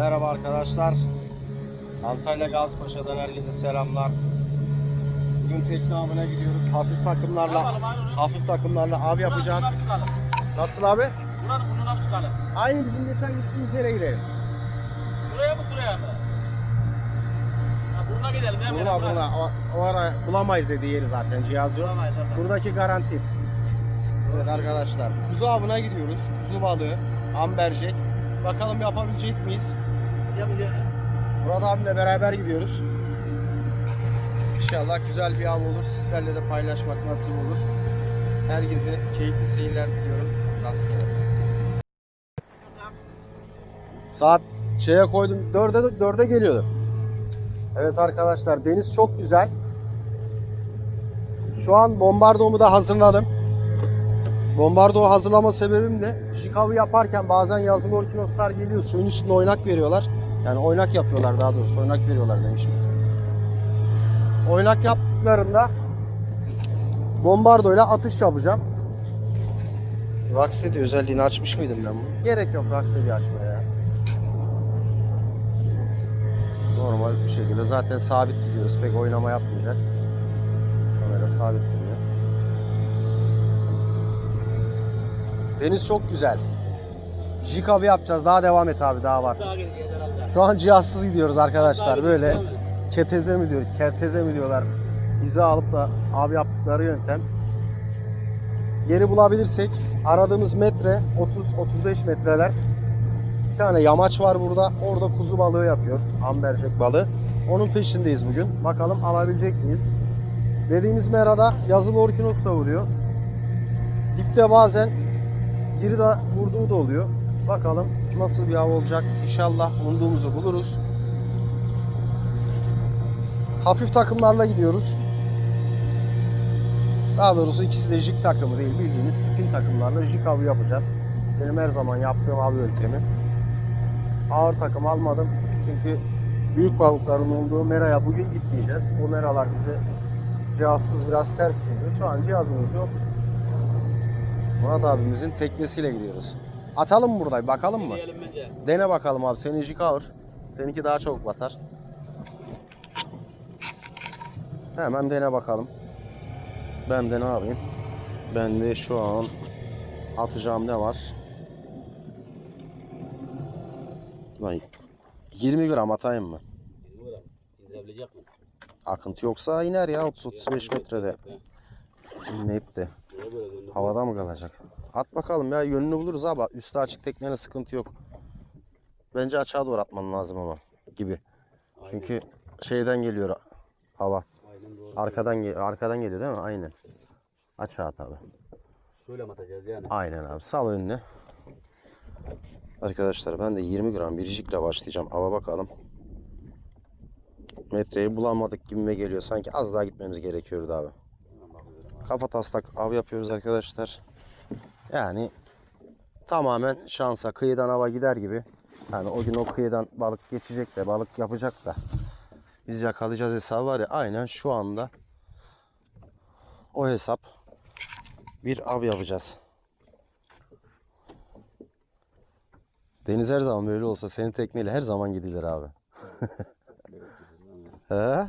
Merhaba arkadaşlar. Antalya Gazpaşa'dan herkese selamlar. Bugün tekne avına gidiyoruz. Hafif takımlarla hafif takımlarla av yapacağız. Nasıl abi? Buranın burnuna mı çıkalım? Aynı bizim geçen gittiğimiz yere gidelim. Şuraya mı şuraya mı? Burnuna gidelim. Buna buna. buna o, o ara bulamayız dediği yeri zaten cihaz yok. Bulamayız. Buradaki garanti. Evet arkadaşlar kuzu avına gidiyoruz. Kuzu balığı, amberjek. Bakalım yapabilecek miyiz? Yapacağız. Murat abimle beraber gidiyoruz. İnşallah güzel bir av olur. Sizlerle de paylaşmak nasip olur. Herkese keyifli seyirler diliyorum. Rastgele. Saat şeye koydum. Dörde, dörde geliyordu. Evet arkadaşlar deniz çok güzel. Şu an bombardomu da hazırladım. Bombardo hazırlama sebebim de jikavı yaparken bazen yazılı orkinoslar geliyor suyun üstünde oynak veriyorlar. Yani oynak yapıyorlar daha doğrusu oynak veriyorlar demişim. Oynak yaptıklarında bombardo ile atış yapacağım. Rocksteady özelliğini açmış mıydım ben bunu? Gerek yok Rocksteady açmaya ya. Normal bir şekilde zaten sabit gidiyoruz. Pek oynama yapmayacak. Kamera sabit duruyor. Deniz çok güzel. Jikavi yapacağız. Daha devam et abi daha var. Şu an cihazsız gidiyoruz arkadaşlar. Böyle keteze mi diyor, kerteze mi diyorlar. Hiza alıp da abi yaptıkları yöntem. Yeri bulabilirsek aradığımız metre 30-35 metreler. Bir tane yamaç var burada. Orada kuzu balığı yapıyor. Ambercek balığı. Onun peşindeyiz bugün. Bakalım alabilecek miyiz? Dediğimiz merada yazılı orkinos da vuruyor. Dipte bazen giri de vurduğu da oluyor. Bakalım nasıl bir av olacak. İnşallah umduğumuzu buluruz. Hafif takımlarla gidiyoruz. Daha doğrusu ikisi de jig takımı değil bildiğiniz spin takımlarla jig avı yapacağız. Benim her zaman yaptığım av yöntemi. Ağır takım almadım çünkü büyük balıkların olduğu meraya bugün gitmeyeceğiz. O meralar bize cihazsız biraz ters geliyor. Şu an cihazımız yok. Murat abimizin teknesiyle gidiyoruz. Atalım mı buradayı bakalım mı? Bence. Dene bakalım abi. Senin ağır. Seninki daha çabuk batar. Hemen dene bakalım. Ben de ne yapayım? Ben de şu an atacağım ne var? Lan 20 gram atayım mı? Bilmiyorum. İndirebilecek mi? Akıntı yoksa iner ya 30-35 metrede. İnmeyip de havada mı kalacak? At bakalım ya yönünü buluruz abi. Üstü açık teknenin sıkıntı yok. Bence açığa doğru atman lazım ama gibi. Aynen, Çünkü şeyden geliyor hava. Aynen doğru. Arkadan ge- arkadan geliyor değil mi? Aynen. Açığa at abi. Şöyle mi atacağız yani? Aynen abi. Sal önüne. Arkadaşlar ben de 20 gram biricikle başlayacağım. Ava bakalım. Metreyi bulamadık gibime geliyor. Sanki az daha gitmemiz gerekiyordu abi. Kafa taslak av yapıyoruz arkadaşlar. Yani tamamen şansa kıyıdan hava gider gibi. Yani o gün o kıyıdan balık geçecek de balık yapacak da biz yakalayacağız hesabı var ya aynen şu anda o hesap bir av yapacağız. Deniz her zaman böyle olsa senin tekneyle her zaman gidilir abi. He?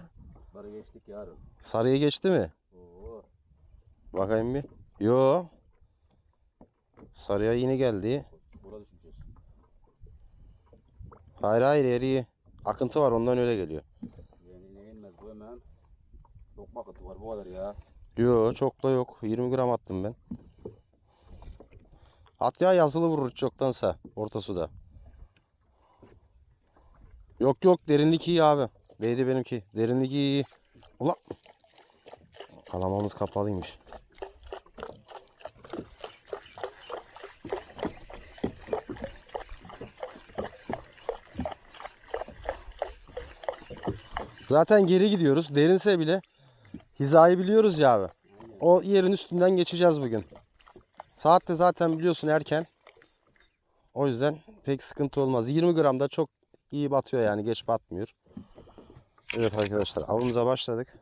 Bara geçtik yarın. Sarıya geçti mi? Oo. Bakayım bir. Yo. Sarıya yeni geldi. Hayır hayır eriyi. Akıntı var ondan öyle geliyor. Yani inmez bu hemen. Çok vakit var bu kadar ya. Yo çok da yok. 20 gram attım ben. At ya yazılı vurur çoktansa orta suda. Yok yok derinlik iyi abi. Değdi benimki. Derinlik iyi. Ulan. Kalamamız kapalıymış. Zaten geri gidiyoruz. Derinse bile hizayı biliyoruz ya abi. O yerin üstünden geçeceğiz bugün. Saat de zaten biliyorsun erken. O yüzden pek sıkıntı olmaz. 20 gram da çok iyi batıyor yani geç batmıyor. Evet arkadaşlar avımıza başladık.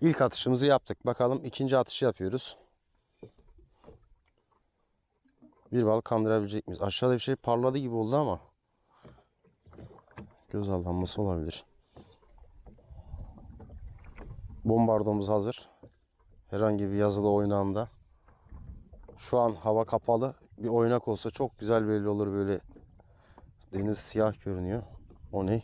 İlk atışımızı yaptık. Bakalım ikinci atışı yapıyoruz. Bir balık kandırabilecek miyiz? Aşağıda bir şey parladı gibi oldu ama. Göz aldanması olabilir. Bombardomuz hazır. Herhangi bir yazılı oynağında. Şu an hava kapalı. Bir oynak olsa çok güzel belli olur böyle. Deniz siyah görünüyor. O ne?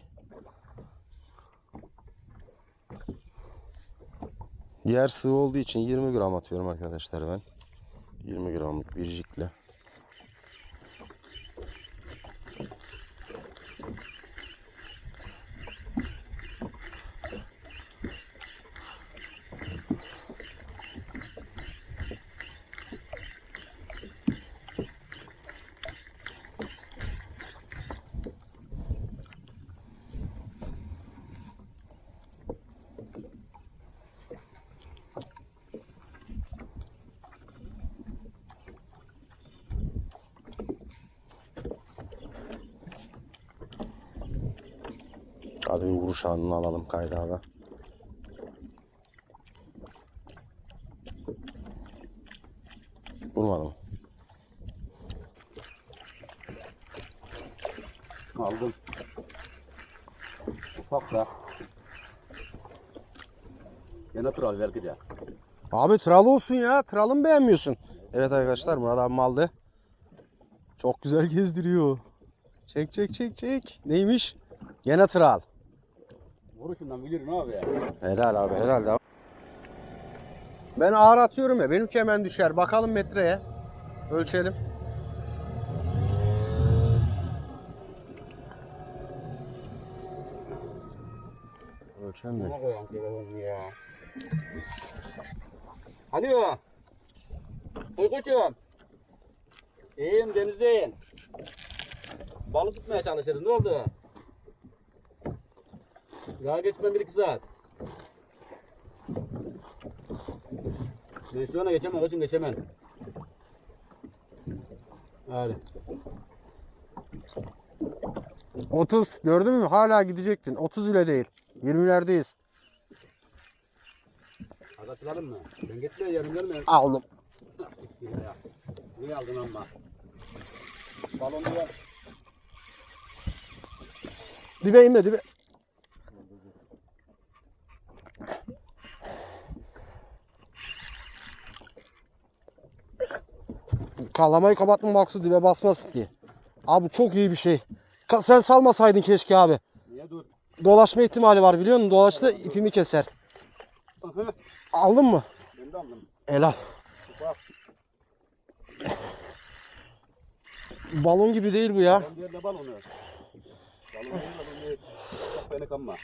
Yer sığ olduğu için 20 gram atıyorum arkadaşlar ben. 20 gramlık bir jikle. Hadi bir vuruş anını alalım kayda abi. Vurmadı mı? Aldım. Ufak da. Gene tural belki de. Abi tral olsun ya. Tralı mı beğenmiyorsun? Evet arkadaşlar Murat abim aldı. Çok güzel gezdiriyor. Çek çek çek çek. Neymiş? Gene tral. Vuruşundan bilirim abi ya. Helal abi helal de. Ben ağır atıyorum ya benimki hemen düşer. Bakalım metreye. Ölçelim. Telefonu ya. Alo. Uykucuğum. İyiyim denizdeyim. Balık tutmaya çalışırım. Ne oldu? Daha geçmem bir iki saat. Ben şu ana geçemem. Kaçın geçemem. Hadi. 30 gördün mü? Hala gidecektin. 30 bile değil. 20'lerdeyiz. Hadi açılalım mı? Ben gitmiyor yarın gelme. Aldım. Ya. Niye aldın amma? Balonu ver. Dibe inme dibe. Kalamayı kapatma maksı dibe basmasın ki. Abi çok iyi bir şey. Ka- Sen salmasaydın keşke abi. Niye dur? Dolaşma ihtimali var biliyor musun? Dolaştı ipimi keser. Aldın mı? Ben de aldım. Helal. Bak. Balon gibi değil bu ya. Ben balonu. Balonu değil beni kanma.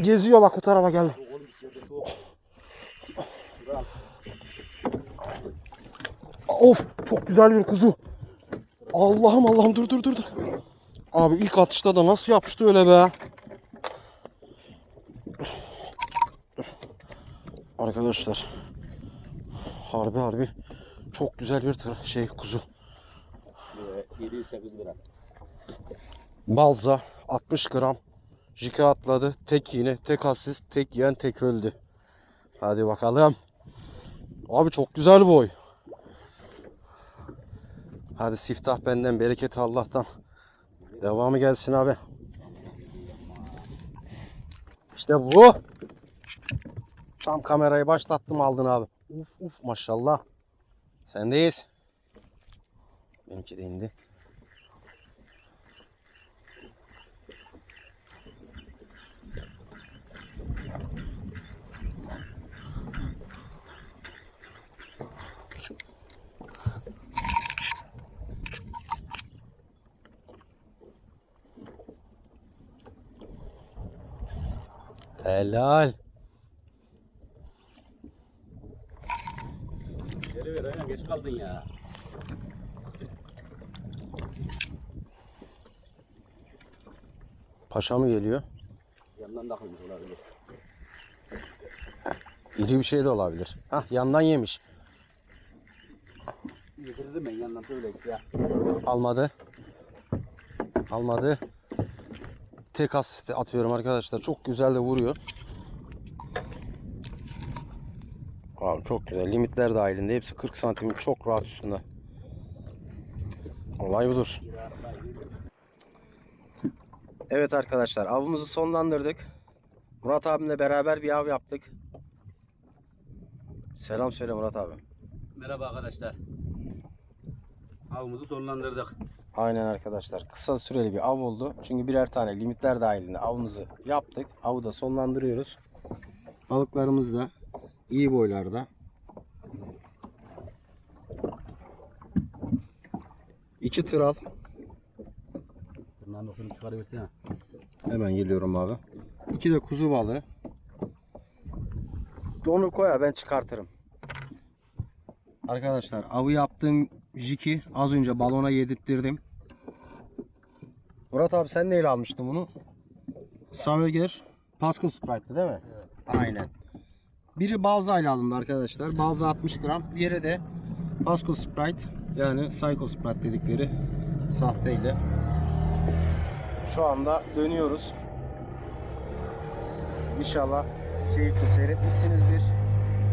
Geziyor bak bu tarafa geldi. Yok oğlum bir yerde soğuk. Of çok güzel bir kuzu. Allah'ım Allah'ım dur dur dur dur. Abi ilk atışta da nasıl yapıştı öyle be. Arkadaşlar. Harbi harbi çok güzel bir şey kuzu. Evet, 708 lira. Balza 60 gram. Jika atladı. Tek iğne, tek asist, tek yiyen, tek öldü. Hadi bakalım. Abi çok güzel boy. Hadi siftah benden, bereket Allah'tan. Devamı gelsin abi. İşte bu. Tam kamerayı başlattım aldın abi. Uf uf maşallah. Sendeyiz. Benimki de indi. Helal. Geri ver aynen geç kaldın ya. Paşa mı geliyor? Yandan takılmış olabilir. İri bir şey de olabilir. Hah yandan yemiş. Yedirdim ben yandan böyle işte ya. Almadı. Almadı. Tek asist atıyorum arkadaşlar. Çok güzel de vuruyor. Abi çok güzel. Limitler dahilinde. Hepsi 40 santimin çok rahat üstünde. Olay budur. Evet arkadaşlar avımızı sonlandırdık. Murat abimle beraber bir av yaptık. Selam söyle Murat abi. Merhaba arkadaşlar. Avımızı sonlandırdık. Aynen arkadaşlar. Kısa süreli bir av oldu. Çünkü birer tane limitler dahilinde avımızı yaptık. Avı da sonlandırıyoruz. Balıklarımız da iyi boylarda. İki tıral. Bunların noktasını çıkarıversene. Hemen geliyorum abi. İki de kuzu balığı. Onu koya ben çıkartırım. Arkadaşlar avı yaptığım jiki az önce balona yedirttirdim. Murat abi sen neyle almıştın bunu? Saveger Pascal Sprite'dı değil mi? Evet. Aynen. Biri balza ile alındı arkadaşlar. Balza 60 gram. Diğeri de Pascal Sprite yani Psycho Sprite dedikleri sahteyle. Şu anda dönüyoruz. İnşallah keyifli seyretmişsinizdir.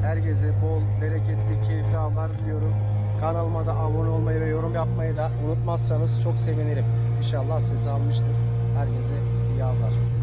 Herkese bol, bereketli, keyifli avlar diliyorum. Kanalıma da abone olmayı ve yorum yapmayı da unutmazsanız çok sevinirim. İnşallah sizi almıştır. Herkese iyi avlar.